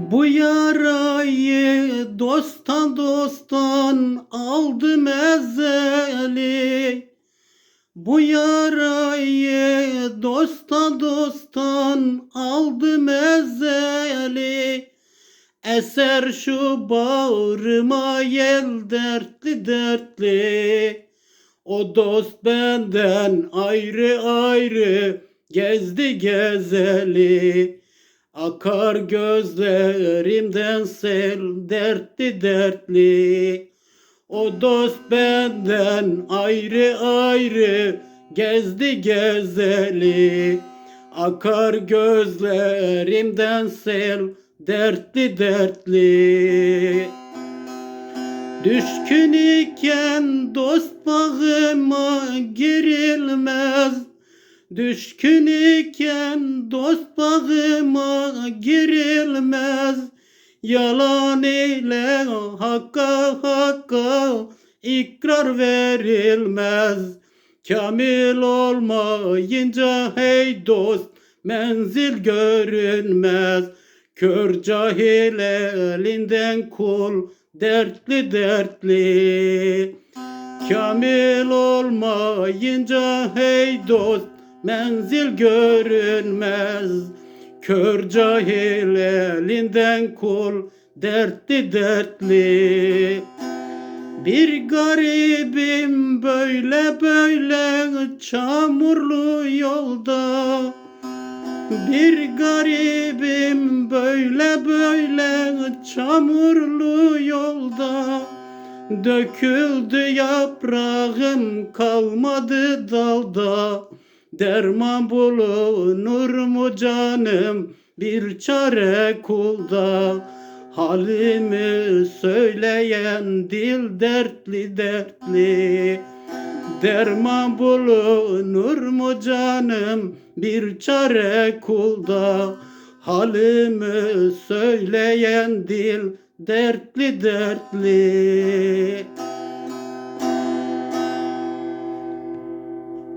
Bu yarayı dosttan dosttan aldım ezeli Bu yarayı dosttan dosttan aldım ezeli Eser şu bağrıma yel dertli dertli. O dost benden ayrı ayrı gezdi gezeli Akar gözlerimden sel dertli dertli. O dost benden ayrı ayrı gezdi gezeli. Akar gözlerimden sel dertli dertli. Düşkün iken dost bağıma girilmez Düşkün iken dost bağıma girilmez. Yalan ile hakka hakka ikrar verilmez. Kamil olmayınca hey dost menzil görünmez. Kör cahil elinden kul dertli dertli. Kamil olmayınca hey dost menzil görünmez Kör cahil elinden kul dertli dertli. Bir garibim böyle böyle çamurlu yolda. Bir garibim böyle böyle çamurlu yolda. Döküldü yaprağım kalmadı dalda Derman bulunur mu canım? Bir çare kulda. Halimi söyleyen dil dertli dertli. Derman bulunur mu canım? Bir çare kulda. Halimi söyleyen dil dertli dertli